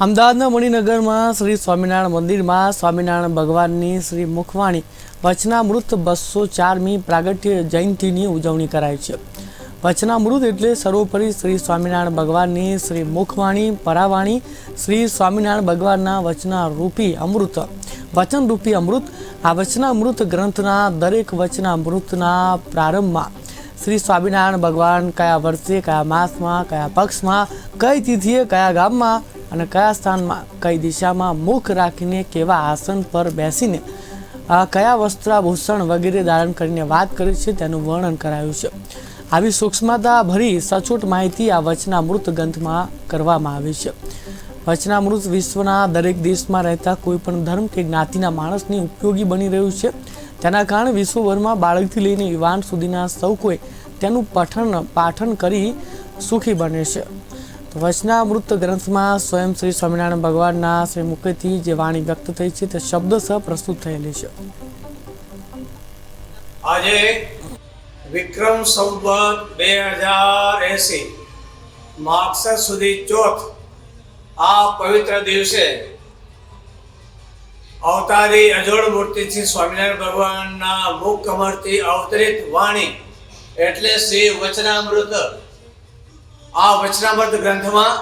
અમદાવાદના મણિનગરમાં શ્રી સ્વામિનારાયણ મંદિરમાં સ્વામિનારાયણ ભગવાનની શ્રી મુખવાણી વચનામૃત બસો ચારમી પ્રાગટ્ય જયંતિની ઉજવણી કરાય છે. વચનામૃત એટલે સર્વોપરી શ્રી સ્વામિનારાયણ ભગવાનની શ્રી મુખવાણી, પરાવાણી, શ્રી સ્વામિનારાયણ ભગવાનના વચનારૂપી અમૃત. વચનરૂપી અમૃત, આ વચનામૃત ગ્રંથના દરેક વચનામૃતના પ્રારંભમાં શ્રી સ્વામિનારાયણ ભગવાન કયા વર્ષે, કયા માસમાં, કયા પક્ષમાં, કઈ તિથિએ, કયા ગામમાં અને કયા સ્થાનમાં, કઈ દિશામાં મુખ રાખીને કેવા આસન પર બેસીને કયા વસ્ત્રાભૂષણ વગેરે ધારણ કરીને વાત કરી છે તેનું વર્ણન કરાયું છે. આવી સૂક્ષ્મતા ભરી સચોટ માહિતી આ વચનામૃત ગ્રંથમાં કરવામાં આવી છે. વચનામૃત વિશ્વના દરેક દેશમાં રહેતા કોઈ પણ ધર્મ કે જ્ઞાતિના માણસને ઉપયોગી બની રહ્યું છે. તેના કારણે વિશ્વભરમાં બાળકથી લઈને યુવાન સુધીના સૌ કોઈ તેનું પઠન, પાઠન કરી સુખી બને છે. વચનામૃત ગ્રંથમાં સ્વયં શ્રી સ્વામિનારાયણ ભગવાનના શ્રી મુખેથી જે વાણી વ્યક્ત થઈ છે તે શબ્દ સહ પ્રસ્તુત થયેલી છે. આજે વિક્રમ સંવત બે હજાર એસી માક્ષર સુધી ચોથ આ પવિત્ર દિવસે અવતારી અજોડ મૂર્તિથી સ્વામિનારાયણ ભગવાનના મુખ કમરથી અવતરિત વાણી એટલે શ્રી વચનામૃત આ વચનામૃત ગ્રંથમાં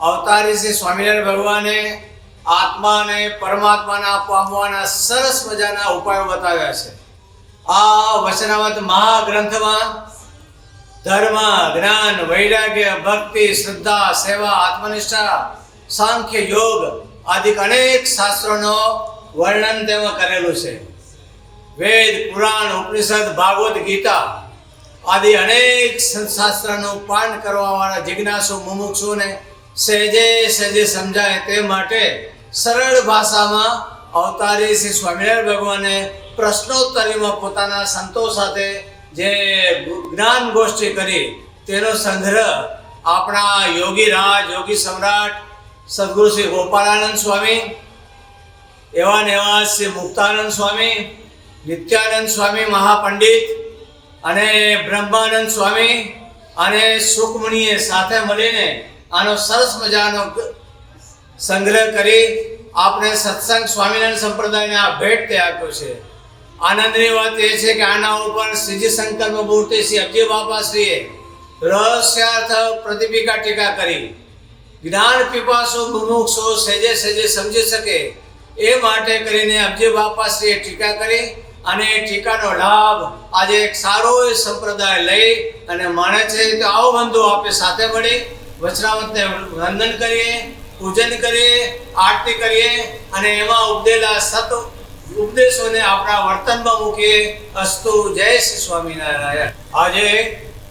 અવતારી શ્રી સ્વામિનારાયણ ભગવાને આત્માને પરમાત્માના પામવાના સરસ મજાના ઉપાયો બતાવ્યા છે. આ વચનામૃત મહાગ્રંથમાં ધર્મ, જ્ઞાન, વૈરાગ્ય, ભક્તિ, શ્રદ્ધા, સેવા, આત્મનિષ્ઠા, સાંખ્ય યોગ આદિ અનેક શાસ્ત્રોનો વર્ણન તેમાં કરેલું છે. વેદ, પુરાણ, ઉપનિષદ, ભાગવત, ગીતા આદિ અનેક શાસ્ત્રનું પાન કરવાવાળા જિજ્ઞાસુ મુમુક્ષુને સહેજે સહેજે સમજાય તે માટે સરળ ભાષામાં અવતારી શ્રી સ્વામિનારાયણ ભગવાને પ્રશ્નોત્તરીમાં પોતાના સંતો સાથે જે જ્ઞાન ગોષ્ઠી કરી તેનો સંગ્રહ આપણા યોગી રાજ, યોગી સમ્રાટ સદગુરુ શ્રી ગોપાલાનંદ સ્વામી, એવા ને એવા શ્રી મુક્તાનંદ સ્વામી, નિત્યાનંદ સ્વામી, મહાપંડિત અને બ્રહ્માનંદ સ્વામી અને સુખમણીએ સાથે મળીને આનો સરસ મજાનો સંગ્રહ કરી આપણે સત્સંગ સ્વામિનારાયણ સંપ્રદાયને આ ભેટ તે આપ્યો છે. આનંદની વાત એ છે કે આના ઉપર શ્રીજી સંકલ્પ મૂર્તિ શ્રી અજય બાપા શ્રીએ રહસ્યાર્થ પ્રતિપિકા ટીકા કરી. જ્ઞાન પીપાસો મુમુક્ષો સહેજે સહેજે સમજી શકે એ માટે કરીને અબજી બાપાશ્રીએ ટીકા કરી. અને ટીકાનો લાભ આજે એક સારો એ સંપ્રદાય લઈ અને માને છે તો આવો બંધુ આપણે સાથે મળી વચરાવતને વંદન કરીએ, પૂજન કરીએ, આરતી કરીએ અને એમાં ઉપદેલા સત ઉપદેશોને આપણા વર્તનમાં મૂકીએ. અસ્તુ જય શ્રી સ્વામિનારાયણ. આજે